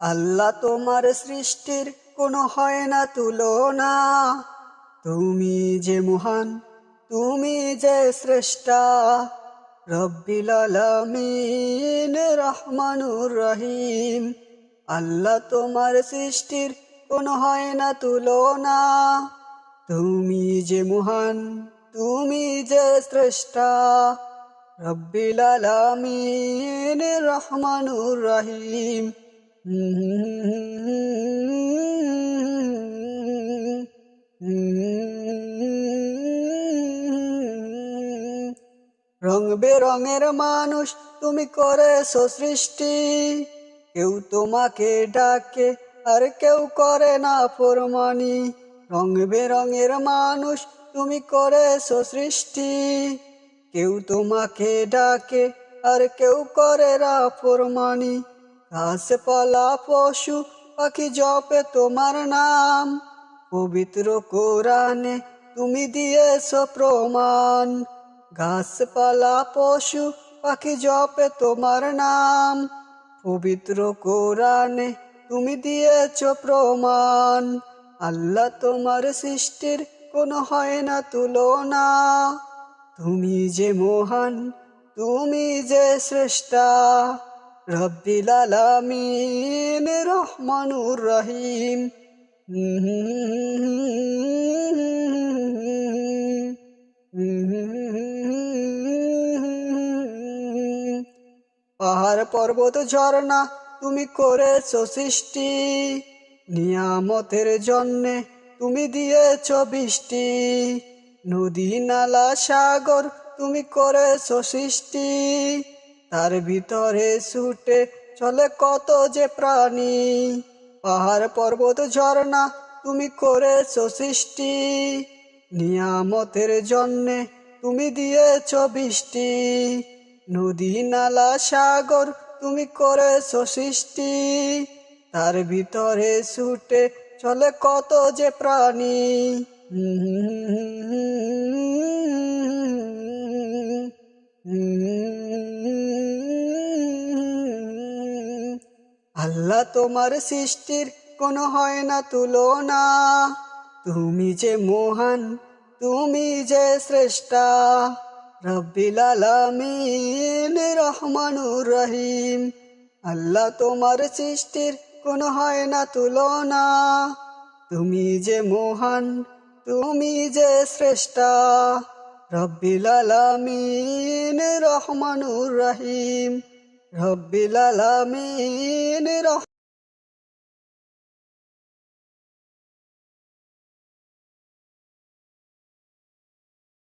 আল্লাহ তোমার সৃষ্টির কোনো হয় না, তুলনা। তুমি যে মহান, তুমি যে শ্রেষ্ঠা রব্বিল আলামিন রহমানুর রহিম। আল্লাহ তোমার সৃষ্টির কোনো হয় না, তুলনা। তুমি যে মহান, তুমি যে শ্রেষ্ঠা রব্বিল আলামিন রহমানুর রহিম। রং বেরঙের মানুষ, তুমি করেছ সৃষ্টি। কেউ তোমাকে ডাকে, আর কেউ করে না ফরমানি। রং বেরঙের মানুষ, তুমি করেছ সৃষ্টি। কেউ তোমাকে ডাকে, আর কেউ করে না ফরমানি। গাছপালা পশু পাখি জপে তোমার নাম। পবিত্র কোরআনে তুমি দিয়েছ প্রমাণ। গাছপালা পশু পাখি জপে তোমার নাম। পবিত্র কোরআনে তুমি দিয়েছ প্রমাণ। আল্লাহ তোমার সৃষ্টির কোনো হয় না তুলনা। তুমি যে মহান, তুমি যে শ্রেষ্ঠা। রব্বিল আলামিন রহমানুর রহিম। পাহাড় পর্বত ঝর্ণা তুমি করেছ সৃষ্টি। নিয়ামতের জন্যে তুমি দিয়েছ বৃষ্টি। নদী, নালা, সাগর তুমি করেছ সৃষ্টি। তার ভিতরে ছুটে চলে কত যে প্রাণী। পাহাড়, পর্বত, ঝর্ণা তুমি করেছ সৃষ্টি। নিয়ামতের জন্যে তুমি দিয়েছ বৃষ্টি। নদী, নালা, সাগর তুমি করেছ সৃষ্টি। তার ভিতরে ছুটে চলে কত যে প্রাণী। আল্লাহ তোমার সৃষ্টির কোনো হয় না তুলনা। তুমি যে মহান, তুমি যে শ্রেষ্ঠা। রব্বিল আলামিন, রহমানুর রহিম। আল্লাহ তোমার সৃষ্টির কোনো হয় না তুলনা। তুমি যে মহান, তুমি যে শ্রেষ্ঠা। রব্বিল আলামিন, রহমানুর রহিম। রব্বিল আলামিন রহ